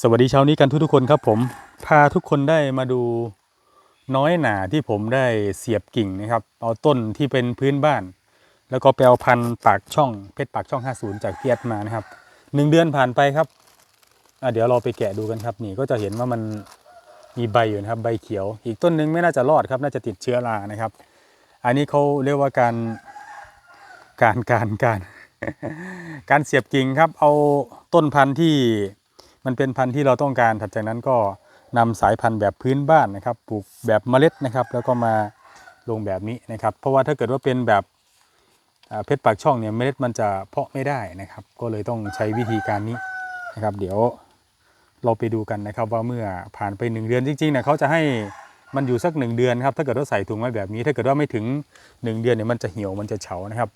สวัสดีเช้านี้กันทุกทุกๆคนครับผมพาทุกคนได้มาดูน้อยหนาที่ผมได้เสียบกิ่งนะครับเอาต้นที่เป็นพื้นบ้าน แล้วก็ไปเอาพันธุ์ปากช่องเพชรปากช่อง 50 จากเพียดมานะครับหนึ่งเดือนผ่านไปครับเดี๋ยวเราไปแกะดูกันครับนี่ก็จะเห็นว่ามันมีใบอยู่นะครับใบเขียว อีกต้นหนึงไม่น่าจะรอดครับน่าจะติดเชื้อรานะครับ อันนี้เขาเรียกว่าการการการการการเสียบกิ่งครับ เอาต้นพันธุ์ที่ มันเป็นพันธุ์ที่เราต้องการถัดจากนั้นก็นำสายพันธุ์แบบพื้นบ้านนะครับ ปลูกแบบเมล็ดนะครับ แล้วก็มาลงแบบนี้นะครับ เพราะว่าถ้าเกิดว่าเป็นแบบเพชรปากช่องเนี่ยเมล็ดมันจะเพาะไม่ได้นะครับ ก็เลยต้องใช้วิธีการนี้นะครับ เดี๋ยวเราไปดูกันนะครับว่าเมื่อผ่านไปหนึ่งเดือนจริงๆเนี่ยเขาจะให้มันอยู่สักหนึ่งเดือนครับถ้าเกิดว่าใส่ถุงไว้แบบนี้ ถ้าเกิดว่าไม่ถึงหนึ่งเดือนเนี่ยมันจะเหี่ยวมันจะเฉานะครับ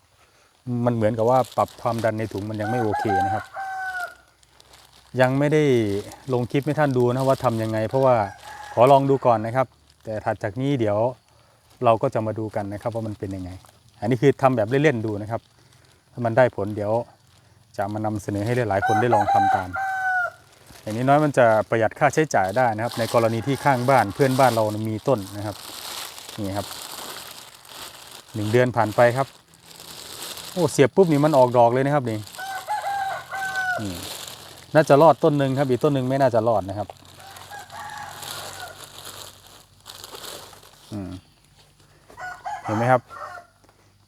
มันเหมือนกับว่าปรับความดันในถุงมันยังไม่โอเคนะครับ ยังไม่ได้ลงคลิปให้ท่านดูนะว่าทำยังไง เพราะว่าขอลองดูก่อนนะครับ แต่ถัดจากนี้เดี๋ยวเราก็จะมาดูกันนะครับว่ามันเป็นยังไง อันนี้คือทำแบบเล่นๆดูนะครับ ถ้ามันได้ผลเดี๋ยวจะมานำเสนอให้หลายๆคนได้ลองทำตาม อย่างนี้น้อยมันจะประหยัดค่าใช้จ่ายได้นะครับ ในกรณีที่ข้างบ้านเพื่อนบ้านเรามีต้นนะครับนี่ครับหนึ่งเดือนผ่านไปครับโอ้เสียบปุ๊บนี่มันออกดอกเลยนะครับนี่นี่ น่าจะรอดต้นหนึ่งครับอีกต้นหนึ่งไม่น่าจะรอดนะครับเห็นไหมครับ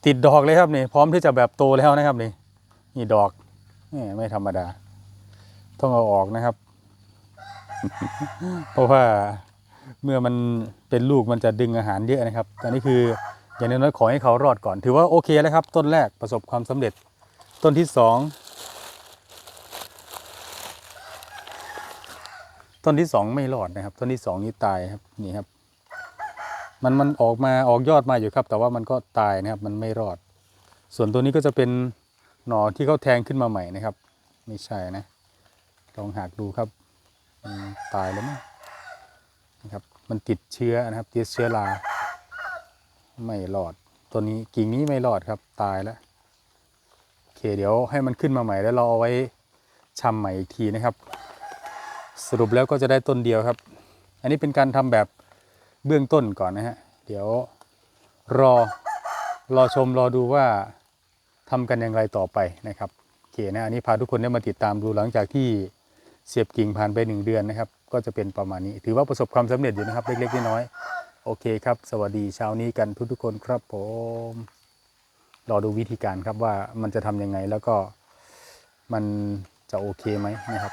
ติดดอกเลยครับนี่ พร้อมที่จะแบบโตแล้วนะครับนี่นี่ดอกนี่ไม่ธรรมดา ต้องเอาออกนะครับ เพราะว่าเมื่อมันเป็นลูกมันจะดึงอาหารเยอะนะครับอันนี้คืออย่างน้อยๆขอให้เขารอดก่อน ถือว่าโอเคแล้วครับ ต้นแรกประสบความสำเร็จ ต้นที่สอง ต้นที่สองไม่รอดนะครับ ต้นที่สองนี่ตายครับนี่ครับ มันมันออกมาออกยอดมาอยู่ครับ แต่ว่ามันก็ตายนะครับ มันไม่รอด ส่วนตัวนี้ก็จะเป็นหน่อที่เขาแทงขึ้นมาใหม่นะครับ ไม่ใช่นะลองหักดูครับมันตายแล้วมั้งนะครับ มันติดเชื้อนะครับติดเชื้อราไม่รอด ตัวนี้กิ่งนี้ไม่รอดครับ ตายแล้วโอเคเดี๋ยวให้มันขึ้นมาใหม่แล้วเราเอาไว้ชำใหม่อีกทีนะครับ สรุปแล้วก็จะได้ต้นเดียวครับ อันนี้เป็นการทำแบบเบื้องต้นก่อนนะฮะ เดี๋ยวรอรอชมรอดูว่าทำกันอย่างไรต่อไปนะครับโอเคนะอันนี้พาทุกคนได้มาติดตามดูหลังจากที่เสียบกิ่งผ่านไปหนึ่งเดือนนะครับ ก็จะเป็นประมาณนี้ ถือว่าประสบความสำเร็จอยู่นะครับ เล็กๆน้อยๆโอเคครับ สวัสดีเช้านี้กันทุกๆคนครับผมรอดูวิธีการครับว่ามันจะทำยังไงแล้วก็มันจะโอเคไหมนะครับ